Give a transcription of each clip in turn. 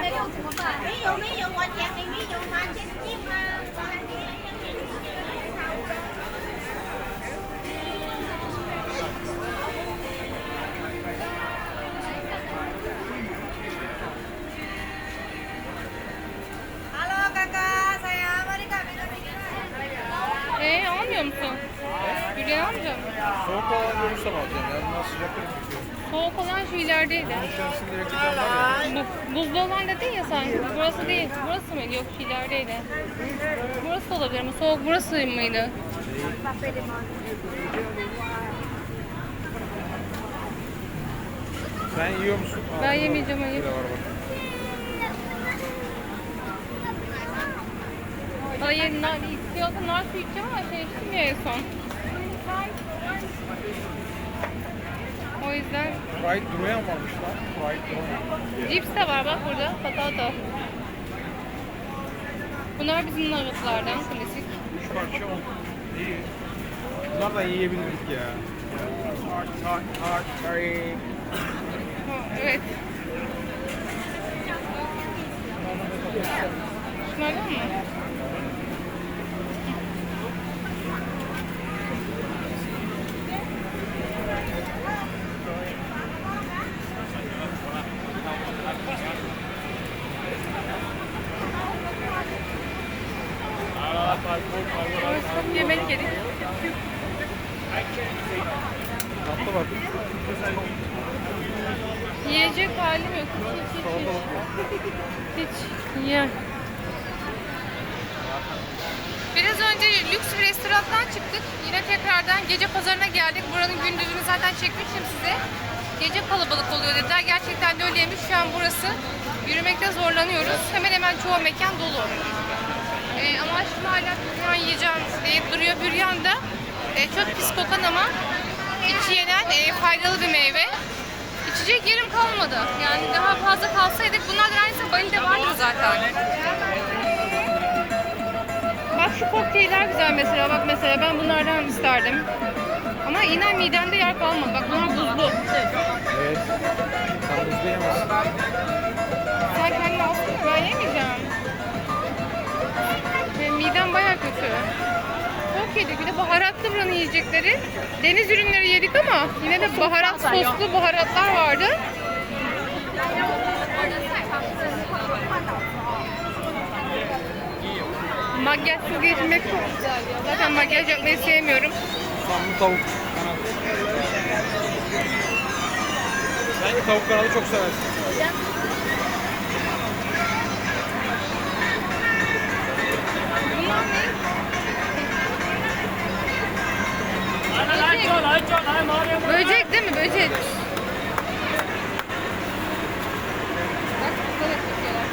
没有怎么办？没有没有，我甜没没有吗？真的吗？ Musun? Yürüyen almayacak mısın? Soğuk olan görürsem alacağım ya. Bunlar sıcakları tutuyor. Soğuk olan şu ilerideydi. İçerisinde reklam var ya. Bu, buzlu olan dedin ya sen. Burası değil. Burası mıydı? Yok şu ilerideydi. Burası da olabilir mi? Soğuk burası mıydı? Sen yiyor musun? Ben yemeyeceğim hayır. Bir de var bak. Hayır nar istiyorsa nar su içeceğim ama şey içtim ya en son. O yüzden Fried Duruyan varmış lan. Fried Duruyan. cips de var bak burada. Patata. Bunlar bizim nuggetlardan klasik. Üç parça on. İyi. Bunlar da yiyebilirdik ya. Hard, sorry. Ha, Evet. Şunlardan mı? Evet, çok yemek yedik. Yiyecek halim yok. Hiç, hiç, hiç. Hiç. Ya. Biraz önce lüks bir restorandan çıktık. Yine tekrardan gece pazarına geldik. Buranın gündüzünü zaten çekmiştim size. Gece kalabalık oluyor dediler. Gerçekten de öyleymiş. Şu an burası yürümekte zorlanıyoruz. Hemen hemen çoğu mekan dolu. Ee, ama şimdi hala büryan yiyeceğim deyip duruyor. Büryan da e, çok pis kokan ama içi yenen e, faydalı bir meyve. İçecek yerim kalmadı. Yani daha fazla kalsaydık bunlardan aynısı Bali'de vardır zaten. Bak şu kokteyller güzel mesela. Bak mesela ben bunlardan isterdim. Ama inan midemde yer kalmadı. Bak bunlar buzlu. Evet. Sen buzlu yemezsin. Sen kendin alsana ben yemeyeceğim. Benim midem baya kötü. Yedik. Bir de baharatlı buranın yiyecekleri. Deniz ürünleri yedik ama yine de baharat soslu baharatlar vardı. Makyajsız geçmek çok güzel ya. Zaten makyaj yapmayı sevmiyorum. Samlı tavuk kanadı. Sen tavuk kanadı çok seversin. Bunlar ne? Böcek. Değil mi? Böcek. Bak burada da çekiyorlar.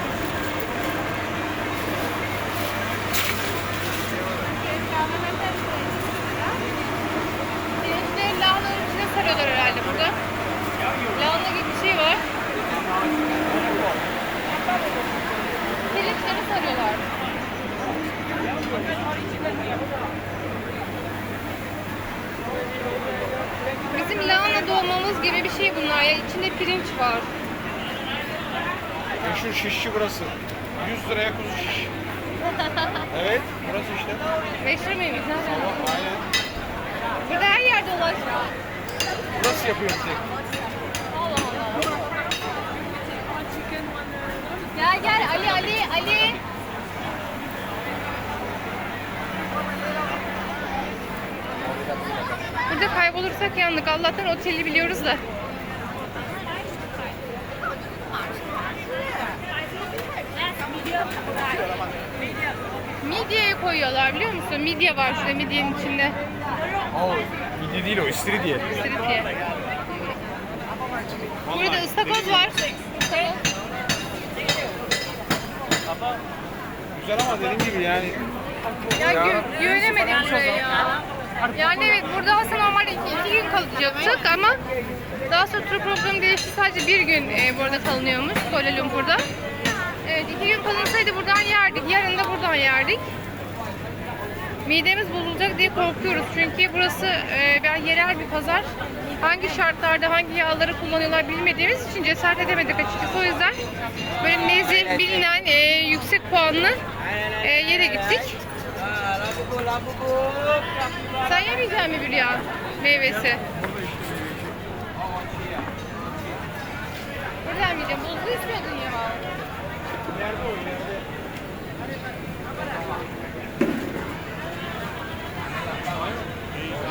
Pirinçleri lahananın içine sarıyorlar herhalde burada. Lahana gibi bir şey var. Pirinçleri sarıyorlar. Bizim lahana dolmamız gibi bir şey bunlar ya. İçinde pirinç var. Meşhur şişçi burası. 100 liraya kuzu şiş. evet, burası işte. Meşhur muymuş? Aynen. Burada her yerde ulaşıyor. Burası yapıyor bir tek. Allah Allah. Gel gel Ali Ali Ali. Burada kaybolursak yandık. Allah'tan oteli biliyoruz da. Midyeye koyuyorlar biliyor musun? Midye var şurada midyenin içinde. Aa, midye değil o, istiridye. Siripye. Burada ıstakoz var. Güzel ama dediğim gibi yani Ya gü- güvenemedim buraya ya. Yani evet burada aslında normalde iki, iki gün kalacaktık ama daha sonra tur programı değişti. Sadece bir gün e, burada kalınıyormuş Kuala Lumpur'da. Evet iki gün kalınsaydı buradan yerdik. Yarın da buradan yerdik. midemiz bozulacak diye korkuyoruz. Çünkü burası e, yerel bir pazar. Hangi şartlarda hangi yağları kullanıyorlar bilmediğimiz için cesaret edemedik açıkçası. O yüzden böyle nezih bilinen e, yüksek puanlı e, yere gittik. Sen yemeyecek mi bir ya meyvesi? Burada yemeyeceğim. Buzlu istiyordun ya. Nerede o ileride?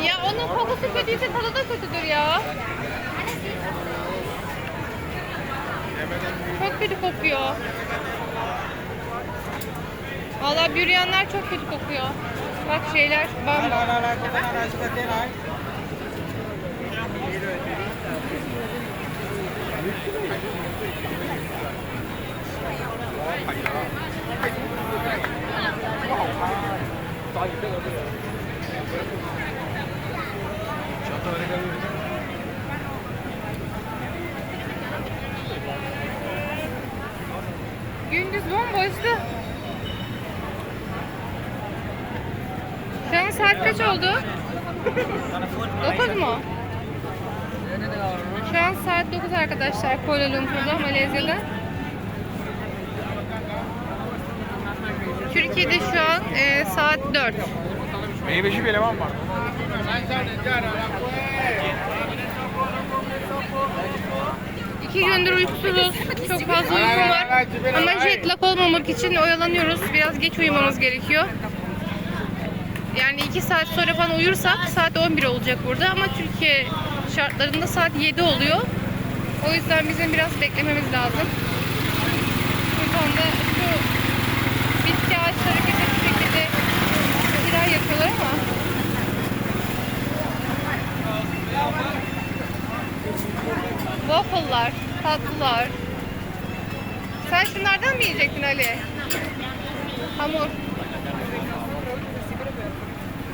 Ya onun kokusu kötüyse tadı da kötüdür ya. Çok kötü kokuyor. Valla büryanlar çok kötü kokuyor. Bak şeyler bamba. Gündüz bomboştu. Şu an saat kaç oldu? 9 mu? Şu an saat 9 arkadaşlar Kuala Lumpur'da, Malezya'da. Türkiye'de şu an e, saat 4. Meyveci bir eleman var. İki gündür uykusuzuz. Çok fazla uykum var. Ama jet lag olmamak için oyalanıyoruz. Biraz geç uyumamız gerekiyor. Yani iki saat sonra falan uyursak saat 11 olacak burada ama Türkiye şartlarında saat 7 oluyor. O yüzden bizim biraz beklememiz lazım. Buradan da şu bitki ağaçları gibi şu şekilde kiray yapıyorlar ama Waffle'lar, tatlılar. Sen şunlardan mı yiyecektin Ali? Hamur.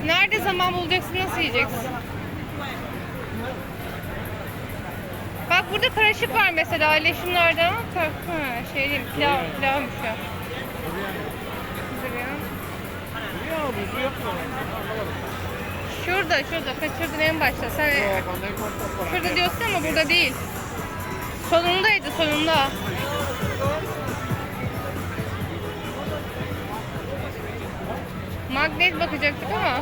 Nerede zaman bulacaksın, nasıl yiyeceksin? Bak burada karışık var mesela Ali şunlardan. ama Ha, şey değil, pilav, pilavmış ya. Şurada, şurada. Kaçırdın en başta. Sen şurada diyorsun ama burada değil. Sonundaydı sonunda. Magnet bakacaktık ama.